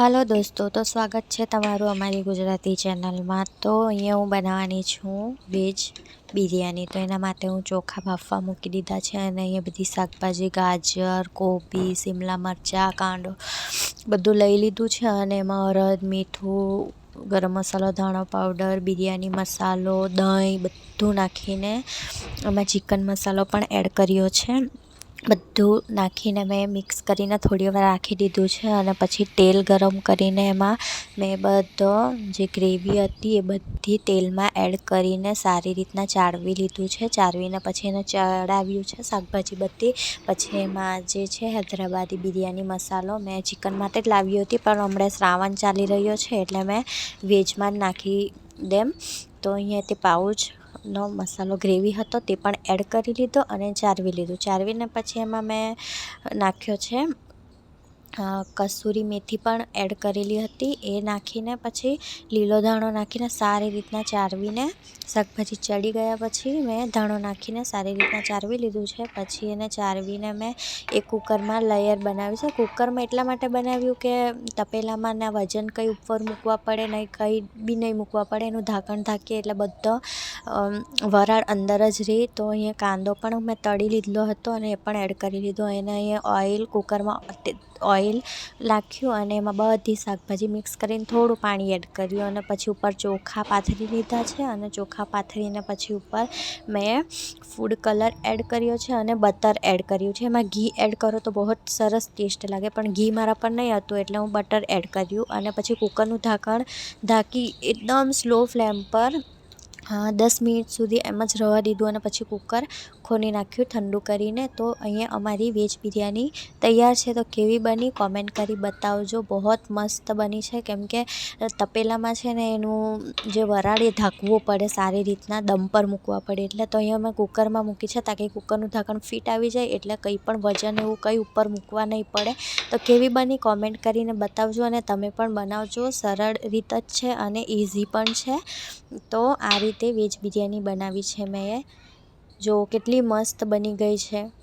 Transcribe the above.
હાલો દોસ્તો, તો સ્વાગત છે તમારું અમારી ગુજરાતી ચેનલમાં. તો અહીંયા હું બનાવવાની છું વેજ બિરયાની. તો એના માટે હું ચોખા બાફવા મૂકી દીધા છે અને અહીંયા બધી શાકભાજી, ગાજર, કોબી સિમલા મરચાં કાંદો બધું લઈ લીધું છે અને એમાં અરદ મીઠું, ગરમ મસાલો, ધાણો પાવડર, બિરયાની મસાલો, દહીં બધું નાખીને એમાં ચિકન મસાલો પણ એડ કર્યો છે. બધું નાખીને મેં મિક્સ કરીને થોડી વાર રાખી દીધું છે અને પછી તેલ ગરમ કરીને એમાં મેં બધો જે ગ્રેવી હતી એ બધી તેલમાં એડ કરીને સારી રીતના ચાળવી લીધું છે. ચાળવીને પછી એને ચડાવ્યું છે, શાકભાજી બધી. પછી એમાં જે છે હૈદરાબાદી બિરયાની મસાલો મેં ચિકન માટે જ લાવી હતી, પણ હમણાં શ્રાવણ ચાલી રહ્યો છે એટલે મેં વેજમાં જ નાખી દેમ. તો અહીંયા તે પાઉચ નો મસાલો ગ્રેવી હતો તે પણ એડ કરી લીધો અને ચારવી લીધું. ચારવીને પછી એમાં મેં નાખ્યો છે કસૂરી મેથી પણ એડ કરેલી હતી. એ નાખીને પછી લીલો ધાણો નાખીને સારી રીતના ચારવીને શાકભાજી ચડી ગયા પછી મેં ધાણો નાખીને સારી રીતના ચારવી લીધું છે. પછી એને ચારવીને મેં એ કુકરમાં લેયર બનાવ્યું છે. કુકરમાં એટલા માટે બનાવ્યું કે તપેલામાં ના વજન કંઈ ઉપર મૂકવા પડે, નહીં કંઈ બી નહીં મૂકવા પડે. એનું ઢાંકણ ઢાંકીએ એટલે બધો વરાળ અંદર જ રહે. તો અહીંયા કાંદો પણ મેં તળી લીધો હતો અને એ પણ એડ કરી લીધો. એને અહીંયા ઓઇલ કુકરમાં ઓઇલ નાખ્યું અને એમાં બધી શાકભાજી મિક્સ કરીને થોડું પાણી એડ કર્યું અને પછી ઉપર ચોખા પાથરી લીધા છે અને ચોખા પાથરીને પછી ઉપર મેં ફૂડ કલર એડ કર્યો છે અને બટર એડ કર્યું છે. એમાં ઘી એડ કરો તો બહુ જ સરસ ટેસ્ટ લાગે, પણ ઘી મારા પર નહીં હતું એટલે હું બટર એડ કર્યું અને પછી કુકરનું ઢાંકણ ઢાંકી એકદમ સ્લો ફ્લેમ પર દસ મિનિટ સુધી એમ જ રહેવા દીધું અને પછી કુકર ખોલી નાખ્યું ઠંડુ કરીને. તો અહીંયા અમારી વેજ બિરયાની તૈયાર છે. તો કેવી બની કોમેન્ટ કરી બતાવજો. બહુ મસ્ત બની છે. કેમ કે તપેલામાં છે ને એનું જે વરાળ એ ઢાંકવું પડે, સારી રીતના દમ પર મૂકવા પડે. એટલે તો અહીંયા મેં કુકરમાં મૂકી છે તાકી કુકરનું ઢાંકણ ફિટ આવી જાય. એટલે કંઈ પણ વજન એવું કંઈ ઉપર મૂકવા નહીં પડે. તો કેવી બની કોમેન્ટ કરીને બતાવજો અને તમે પણ બનાવજો. સરળ રીત જ છે અને ઇઝી પણ છે. તો આ રીતે વેજ બિરયાની બનાવી છે મેં. જો કેટલી મસ્ત બની ગઈ છે.